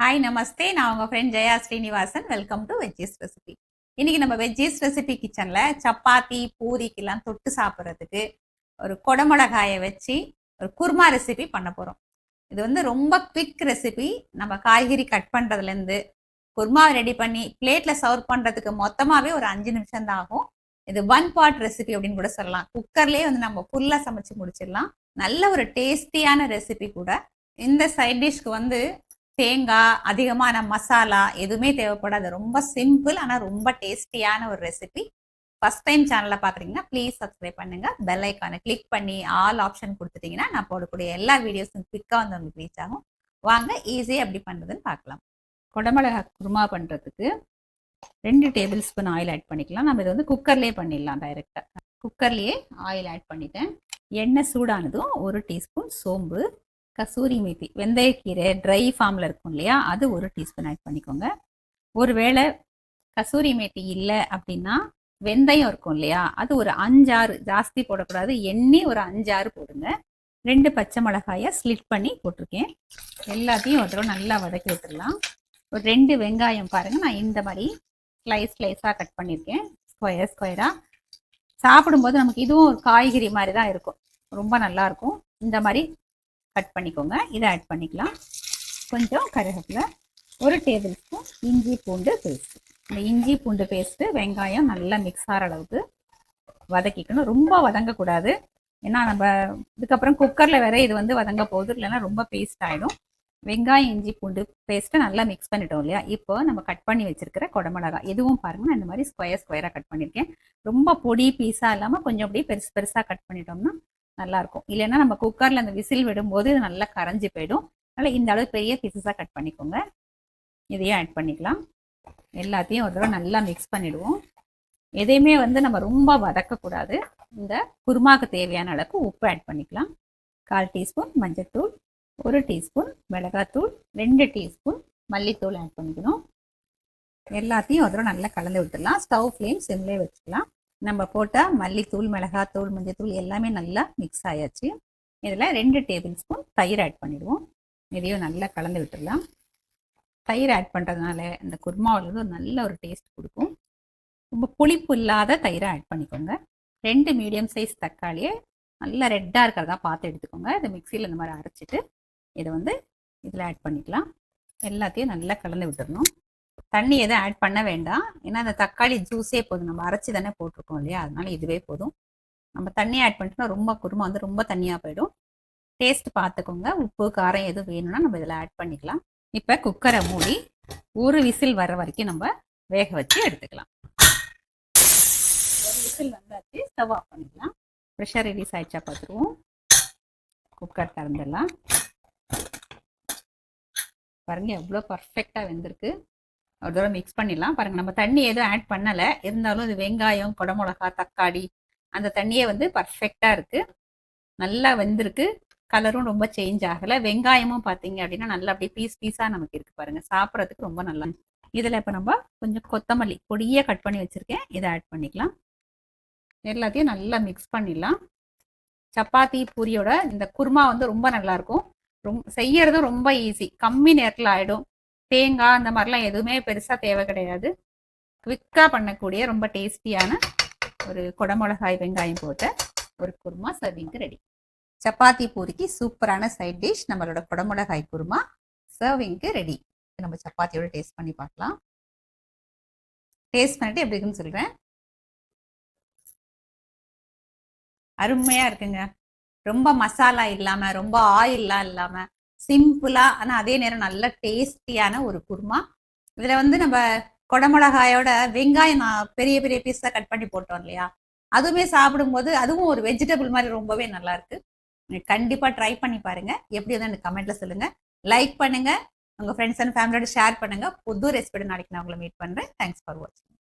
Hi namaste நான் உங்கள் friend Jaya Srinivasan. Welcome to veggies recipe இன்னைக்கு நம்ம வெஜ்ஜீஸ் ரெசிபி கிச்சனில் சப்பாத்தி பூரிக்கெல்லாம் தொட்டு சாப்பிட்றதுக்கு ஒரு கொடமிளகாயை வச்சு ஒரு குருமா ரெசிபி பண்ண போகிறோம் இது வந்து ரொம்ப குவிக் ரெசிபி நம்ம காய்கறி கட் பண்ணுறதுலேருந்து குர்மாவை ரெடி பண்ணி பிளேட்டில் சர்வ் பண்ணுறதுக்கு மொத்தமாகவே ஒரு அஞ்சு நிமிஷம் தான் ஆகும். இது ஒன் பாட் ரெசிபி அப்படின்னு கூட சொல்லலாம். குக்கர்லேயே வந்து நம்ம ஃபுல்லாக சமைச்சு முடிச்சிடலாம். நல்ல ஒரு டேஸ்டியான ரெசிபி கூட. இந்த சைட் டிஷ்க்கு வந்து தேங்காய் அதிகமான மசாலா எதுவுமே தேவைப்படாது. ரொம்ப சிம்பிள் ஆனால் ரொம்ப டேஸ்டியான ஒரு ரெசிபி ஃபஸ்ட் டைம் சேனலில் பார்க்குறீங்கன்னா ப்ளீஸ் சப்ஸ்கிரைப் பண்ணுங்க. பெல் ஐக்கானை கிளிக் பண்ணி ஆல் ஆப்ஷன் கொடுத்துட்டிங்கன்னா நான் போடக்கூடிய எல்லா வீடியோஸும் குவிக்காக வந்து உங்களுக்கு ரீச் ஆகும். வாங்க ஈஸியாக எப்படி பண்ணுறதுன்னு பார்க்கலாம். குடமிளகா குருமா பண்ணுறதுக்கு ரெண்டு டேபிள் ஸ்பூன் ஆயில் ஆட் பண்ணிக்கலாம். நம்ம இதை வந்து குக்கர்லேயே பண்ணிடலாம் டைரெக்டாக குக்கர்லேயே ஆயில் ஆட் பண்ணிட்டேன். எண்ணெய் சூடானதும் ஒரு டீஸ்பூன் சோம்பு கசூரி மேத்தி வெந்தயக்கீரை ட்ரை ஃபார்மில் இருக்கும் இல்லையா? அது ஒரு டீஸ்பூன் ஆட் பண்ணிக்கோங்க. ஒருவேளை கசூரி மேத்தி இல்லை அப்படின்னா வெந்தயம் இருக்கும் இல்லையா? அது ஒரு அஞ்சாறு ஜாஸ்தி போடக்கூடாது. எண்ணெய் ஒரு அஞ்சாறு போடுங்க. ரெண்டு பச்சை மிளகாயை ஸ்லிட் பண்ணி போட்டிருக்கேன். எல்லாத்தையும் ஒரு தடவை நல்லா வதக்கி விட்டுடலாம். ஒரு ரெண்டு வெங்காயம் பாருங்கள் நான் இந்த மாதிரி ஸ்லைஸ் ஸ்லைஸாக கட் பண்ணியிருக்கேன். ஸ்கொயர் ஸ்கொயராக சாப்பிடும்போது நமக்கு இதுவும் ஒரு காய்கறி மாதிரி தான் இருக்கும். ரொம்ப நல்லாயிருக்கும் இந்த மாதிரி கட் பண்ணிக்கோங்க. இதை ஆட் பண்ணிக்கலாம். கொஞ்சம் கருவேப்பிலை ஒரு டேபிள் ஸ்பூன் இஞ்சி பூண்டு பேஸ்ட்டு இந்த இஞ்சி பூண்டு பேஸ்ட்டு வெங்காயம் நல்லா மிக்ஸ் ஆகிற அளவுக்கு வதக்கிக்கணும். ரொம்ப வதங்கக்கூடாது. ஏன்னா நம்ம இதுக்கப்புறம் குக்கரில் வேற இது வந்து வதங்க போகுது. இல்லைன்னா ரொம்ப பேஸ்ட் ஆகிடும் வெங்காயம் இஞ்சி பூண்டு பேஸ்ட்டை நல்லா மிக்ஸ் பண்ணிட்டோம் இல்லையா? இப்போ நம்ம கட் பண்ணி வச்சிருக்கிற குடமிளகா. எதுவும் பாருங்க நான் இந்த மாதிரி ஸ்கொயர் ஸ்கொயராக கட் பண்ணியிருக்கேன். ரொம்ப பொடி பீஸாக இல்லாமல் கொஞ்சம் அப்படியே பெருசு பெருசாக கட் பண்ணிட்டோம்னா நல்லாயிருக்கும் இல்லைன்னா நம்ம குக்கரில் அந்த விசில் விடும்போது இது நல்லா கரைஞ்சி போயிடும். அதனால் இந்த அளவு பெரிய பீசஸாக கட் பண்ணிக்கோங்க. இதையும் ஆட் பண்ணிக்கலாம். எல்லாத்தையும் ஒரு தடவை நல்லா மிக்ஸ் பண்ணிவிடுவோம் எதையுமே வந்து நம்ம ரொம்ப வதக்கக்கூடாது. இந்த குருமாவுக்கு தேவையான அளவுக்கு உப்பு ஆட் பண்ணிக்கலாம். கால் டீஸ்பூன் மஞ்சத்தூள் ஒரு டீஸ்பூன் மிளகாத்தூள் ரெண்டு டீஸ்பூன் மல்லித்தூள் ஆட் பண்ணிக்கணும். எல்லாத்தையும் ஒரு தடவை நல்லா கலந்து விட்டுடலாம். ஸ்டவ் ஃப்ளேம் சிம்லேயே வச்சுக்கலாம். நம்ம போட்டால் மல்லித்தூள் மிளகாத்தூள் மஞ்சத்தூள் எல்லாமே நல்லா மிக்ஸ் ஆயாச்சு. இதில் ரெண்டு டேபிள் ஸ்பூன் தயிர் ஆட் பண்ணிடுவோம். இதையும் நல்லா கலந்து விட்டுடலாம். தயிர் ஆட் பண்ணுறதுனால இந்த குருமாவில் வந்து ஒரு நல்ல ஒரு டேஸ்ட் கொடுக்கும். ரொம்ப புளிப்பு இல்லாத தயிரை ஆட் பண்ணிக்கோங்க. ரெண்டு மீடியம் சைஸ் தக்காளியை நல்லா ரெட்டாக இருக்கிறதா பார்த்து எடுத்துக்கோங்க. இதை மிக்சியில் இந்த மாதிரி அரைச்சிட்டு இதை வந்து இதில் ஆட் பண்ணிக்கலாம். எல்லாத்தையும் நல்லா கலந்து விட்டுடணும். தண்ணி எதுவும் ஆட் பண்ண வேண்டாம். ஏன்னா அந்த தக்காளி ஜூஸே போதும். நம்ம அரைச்சி தானே போட்டிருக்கோம் இல்லையா? அதனால இதுவே போதும். நம்ம தண்ணி ஆட் பண்ணிட்டோம்னா ரொம்ப குருமா வந்து ரொம்ப தண்ணியாக போயிடும். டேஸ்ட் பார்த்துக்கோங்க உப்பு காரம் எதுவும் வேணும்னா நம்ம இதில் ஆட் பண்ணிக்கலாம். இப்போ குக்கரை மூடி ஒரு விசில் வர வரைக்கும் நம்ம வேக வச்சு எடுத்துக்கலாம். ஒரு விசில் வந்தாச்சு. ஸ்டவ் ஆஃப் பண்ணிக்கலாம். ப்ரெஷர் ரிலீஸ் ஆயிடுச்சா பார்த்துருவோம் குக்கர் திறந்துடலாம். பாருங்க எவ்வளோ பர்ஃபெக்டாக வெந்திருக்கு. ஒரு தடவை மிக்ஸ் பண்ணிடலாம். பாருங்கள் நம்ம தண்ணி எதுவும் ஆட் பண்ணலை. இருந்தாலும் இது வெங்காயம் குடமிளகா தக்காளி அந்த தண்ணியே வந்து பர்ஃபெக்டாக இருக்குது நல்லா வெந்திருக்கு. கலரும் ரொம்ப சேஞ்ச் ஆகலை. வெங்காயமும் பார்த்தீங்க அப்படின்னா நல்லா அப்படியே பீஸ் பீஸாக நமக்கு இருக்குது பாருங்கள் சாப்பிட்றதுக்கு ரொம்ப நல்லா இதில் இப்போ நம்ம கொஞ்சம் கொத்தமல்லி பொடியே கட் பண்ணி வச்சுருக்கேன். இதை ஆட் பண்ணிக்கலாம். எல்லாத்தையும் நல்லா மிக்ஸ் பண்ணிடலாம். சப்பாத்தி பூரியோட இந்த குருமா வந்து ரொம்ப நல்லாயிருக்கும் ரொம்ப செய்யறதும் ரொம்ப ஈஸி கம்மி நேரத்தில் ஆகிடும் தேங்காய் அந்த மாதிரிலாம் எதுவுமே பெருசாக தேவை கிடையாது. குவிக்காக பண்ணக்கூடிய ரொம்ப டேஸ்டியான ஒரு குடமிளகாய் வெங்காயம் போட்ட ஒரு குருமா சர்விங்க்கு ரெடி. சப்பாத்தி பூரிக்கு சூப்பரான சைட் டிஷ். நம்மளோட குடமிளகாய் குருமா சர்விங்க்கு ரெடி. நம்ம சப்பாத்தியோட டேஸ்ட் பண்ணி பார்க்கலாம். டேஸ்ட் பண்ணிட்டு எப்படி இருக்குன்னு சொல்கிறேன் அருமையாக இருக்குங்க. ரொம்ப மசாலா இல்லாமல் ரொம்ப ஆயில்லாம் இல்லாமல் சிம்பிளாக ஆனால் அதே நேரம் நல்ல டேஸ்டியான ஒரு குருமா. இதில் வந்து நம்ம குடமிளகாயோட வெங்காயம் நான் பெரிய பெரிய பீஸாக கட் பண்ணி போட்டோம் இல்லையா? அதுவுமே சாப்பிடும்போது அதுவும் ஒரு வெஜிடபிள் மாதிரி ரொம்பவே நல்லா இருக்கு கண்டிப்பாக ட்ரை பண்ணி பாருங்க. எப்படி வந்து எனக்கு கமெண்ட்ல சொல்லுங்க. லைக் பண்ணுங்க. உங்க ஃப்ரெண்ட்ஸ் அண்ட் ஃபேமிலியோட ஷேர் பண்ணுங்க. புது ரெசிபியோட நாளைக்கு நான் உங்களை மீட் பண்றேன். தேங்க்ஸ் ஃபார் வாட்சிங்